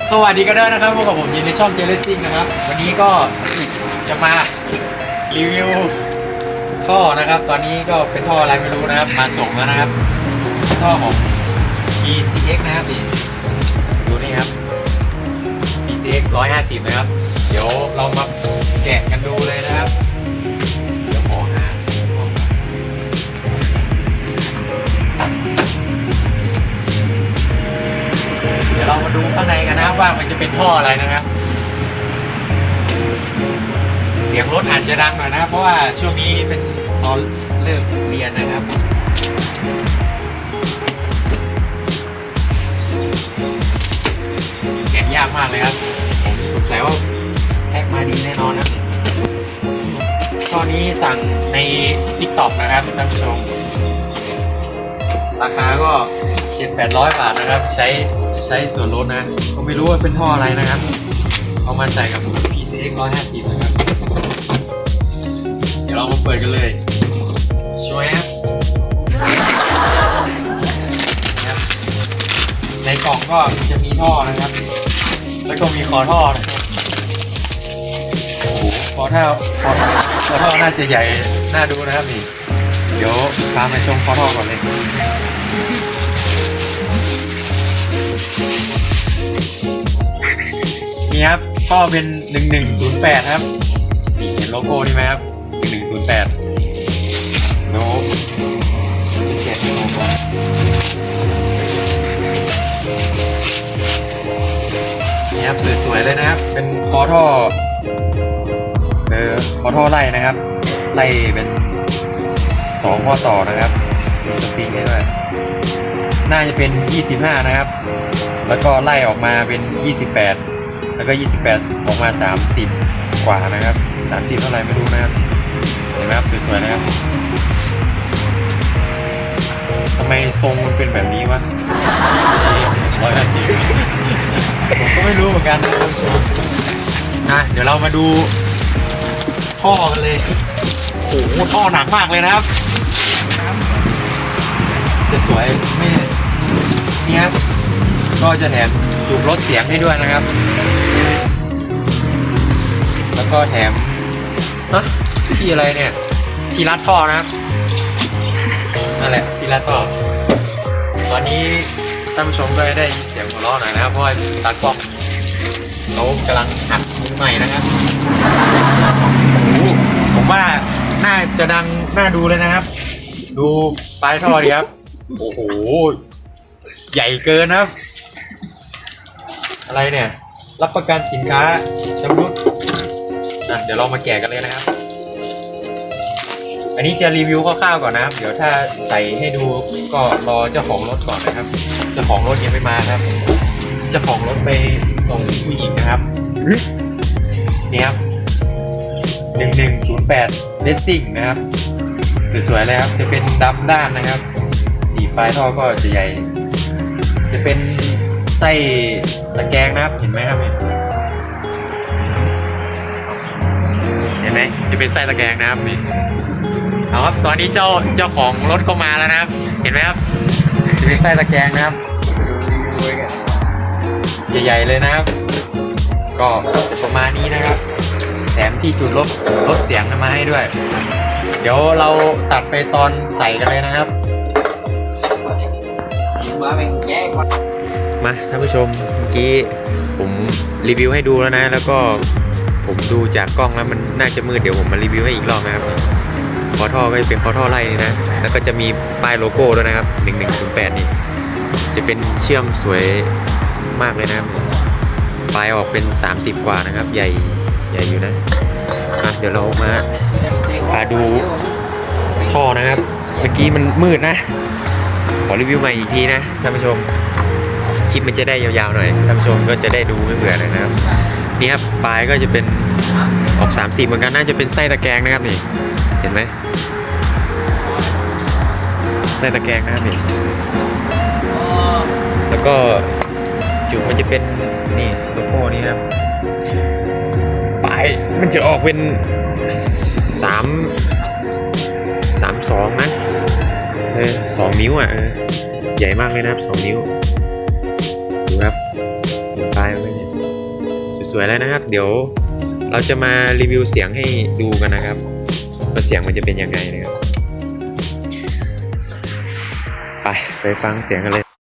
สวัสดีกันด้วยนะครับพบกับผมยินในช่องเจเลซิ่งนะครับ วันนี้ก็จะมารีวิวท่อนะครับ ตอนนี้ก็เป็นท่ออะไรไม่รู้นะครับ มาส่งแล้วนะครับ ท่อของ PCX นะครับนี่ดูนี่ครับ PCX 150 นะครับ เดี๋ยวเรามาแกะกันดูเลยนะครับ จะเป็นท่ออะไรนะครับ เสียงรถอาจจะดังหน่อยนะ เพราะว่าช่วงนี้เป็นตอนเลิกเรียนนะครับแกะยากมากเลยครับ ผมสงสัยว่าแท็กมาดีแน่นอนนะท่อนี้สั่งใน t ิ k t o k นะครับท่านผู้ชม ราคาก็ จ็ดแปดร้อยบาทนะครับ ใช้ใช้ส่วนลดนะก็ไม่รู้ว่าเป็นท่ออะไรนะครับ เอามาใส่กับ PCX 150 นะครับ เดี๋ยวเรามาเปิดกันเลยช่วยครับครับในกล่องก็จะมีท่อนะครับ แล้วก็มีคอท่อนะครับโอ้โหคอท่อคอคอท่อน่าจะใหญ่น่าดูนะครับนี่เดี๋ยวพามาชมคอท่อก่อนเลย นี่ครับก็เป็น1108ครับนี่เห็นโลโก้นี่ไหมครับ1108โน้จะเขียนโลโก้นี่ครับสวยๆเลยนะครับ เป็นคอท่อเออคอท่อไล่นะครับ ไล่เป็นสองข้อต่อนะครับมีสปริงให้ด้วยน่าจะเป็น 25 นะครับ แล้วก็ไล่ออกมาเป็น 28 แล้วก็ 28 ออกมา 30 กว่านะครับ 30 เท่าไหร่ไม่รู้นะครับ เห็นไหมครับสวยๆนะครับทำไมทรงมันเป็นแบบนี้วะสี่ร้อยห้าสิบผมก็ไม่รู้เหมือนกันนะครับนะเดี๋ยวเรามาดูท่อกันเลยโอ้โหท่อหนักมากเลยนะครับจะสวยไม่นี่ครับ ก็จะแถมจุกลดเสียงให้ด้วยนะครับ แล้วก็แถมฮะที่อะไรเนี่ย ที่รัดท่อนะครับนั่นแหละที่รัดท่อตอนนี้ท่านผู้ชมก็ได้ยินเสียงหัวเราะหน่อยนะครับเพราะตากล้องเขากำลังหัดมือใหม่นะครับโอ้โหผมว่าน่าจะดังน่าดูเลยนะครับ ดูปลายท่อดีครับ โอ้โห ใหญ่เกินนะครับ อะไรเนี่ย รับประกันสินค้าชำรุดนะเดี๋ยวเรามาแกะกันเลยนะครับ อันนี้จะรีวิวคร่าวๆก่อนนะครับ เดี๋ยวถ้าใส่ให้ดูก็รอเจ้าของรถก่อนนะครับ เจ้าของรถยังไม่มาครับ เจ้าของรถไปส่งผู้หญิงนะครับนี่ครับ1108 Racing นะครับ สวยๆเลยครับ จะเป็นดำด้านนะครับดีปลายท่อก็จะใหญ่ จะเป็น ไส้ตะแกรงนะครับ เห็นไหมครับเนี่ยเห็นไหมจะเป็นไส้ตะแกรงนะครับนี่เอาครับตอนนี้เจ้าเจ้าของรถก็มาแล้วนะครับ เห็นไหมครับจะเป็นไส้ตะแกรงนะครับใหญ่ๆเลยนะครับ ก็จะประมาณนี้นะครับ แถมที่จุดลดลดเสียงมาให้ด้วย เดี๋ยวเราตัดไปตอนใส่กันเลยนะครับยิงมาเป็นแย่กว่า มาท่านผู้ชมเมื่อกี้ผมรีวิวให้ดูแล้วนะ แล้วก็ผมดูจากกล้องแล้วมันน่าจะมืดเดี๋ยวผมมารีวิวให้อีกรอบนะครับคอท่อก็จะเป็นคอท่อไล่นี่นะ แล้วก็จะมีป้ายโลโก้ด้วยนะครับ 1108 นี่ จะเป็นเชื่อมสวยมากเลยนะครับปลายออกเป็น 30 กว่านะครับ ใหญ่ใหญ่อยู่นะอะเดี๋ยวเรามาพาดูท่อนะครับ เมื่อกี้มันมืดนะ ขอรีวิวใหม่อีกทีนะท่านผู้ชม คลิปมันจะได้ยาวๆหน่อยท่านผู้ชมก็จะได้ดูไม่เบื่อเลยนะครับนี่ครับปลายก็จะเป็นออก30เหมือนกันน่าจะเป็นไส้ตะแกรงนะครับนี่เห็นไหมไส้ตะแกรงนะครับนี่แล้วก็จุดมันจะเป็นนี่โลโก้นี่ครับปลายมันจะออกเป็น3 3 2นะเออสองนิ้วอะเออใหญ่มากเลยนะครับสองนิ้ว ครับปลายไปเนี่ยสวยๆแล้วนะครับ เดี๋ยวเราจะมารีวิวเสียงให้ดูกันนะครับว่าเสียงมันจะเป็นยังไงนะครับ ไปไปฟังเสียงกันเลย